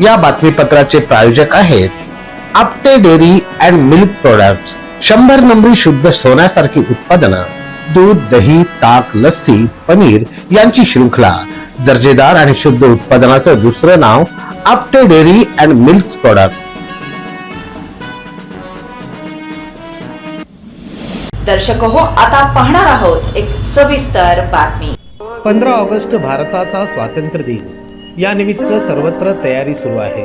या बातमीपत्राचे प्रायोजक आहेत Apte dairy and milk product शंभर नंबरी शुद्ध सोन्यासारखी उत्पादनं दूध दही ताक लस्सी पनीर यांची शृंखला दर्जेदार आणि शुद्ध उत्पादनाचं दुसरं नाव Apte dairy and milk product दर्शक हो आता पाहणार आहोत एक सविस्तर बातमी. पंधरा ऑगस्ट भारताचा स्वातंत्र्य दिन. या निमित्त सर्वत्र तयारी सुरू आहे.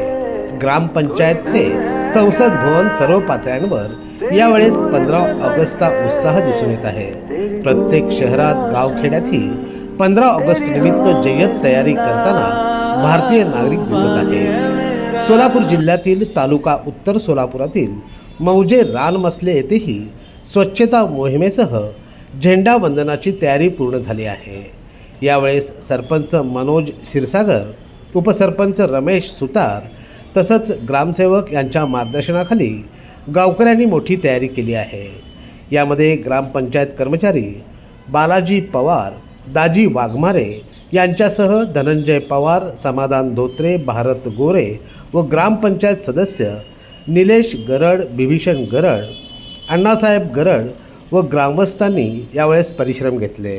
ग्रामपंचायत ते संसद भवन सर्व पातळ्यांवर यावेळेस पंधरा ऑगस्टचा उत्साह दिसून येत आहे. प्रत्येक शहरात गावखेड्यातही पंधरा ऑगस्ट निमित्त जय्यत तयारी करताना भारतीय नागरिक दिसत आहे. सोलापूर जिल्ह्यातील तालुका उत्तर सोलापुरातील मौजे रानमसले येथेही स्वच्छता मोहिमेसह झेंडा वंदनाची तयारी पूर्ण झाली आहे. यावेळेस सरपंच मनोज क्षीरसागर उपसरपंच रमेश सुतार तसंच ग्रामसेवक यांच्या मार्गदर्शनाखाली गावकऱ्यांनी मोठी तयारी केली आहे. यामध्ये ग्रामपंचायत कर्मचारी बालाजी पवार दाजी वाघमारे यांच्यासह धनंजय पवार समाधान धोत्रे भारत गोरे व ग्रामपंचायत सदस्य निलेश गरड बिभीषण गरड अण्णासाहेब गरड व ग्रामस्थांनी यावेळेस परिश्रम घेतले.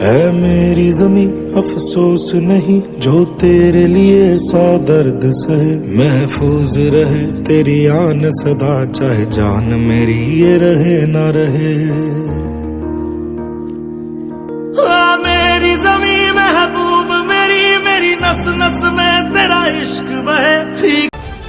है मेरी जमी अफसोस नहीं जो तेरे लिए सौ दर्द सहे। महफूज रहे तेरी आन सदा चाहे जान मेरी ये रहे ना रहे। हाँ, मेरी जमी महबूब मेरी मेरी नस नस में तेरा इश्क बहे।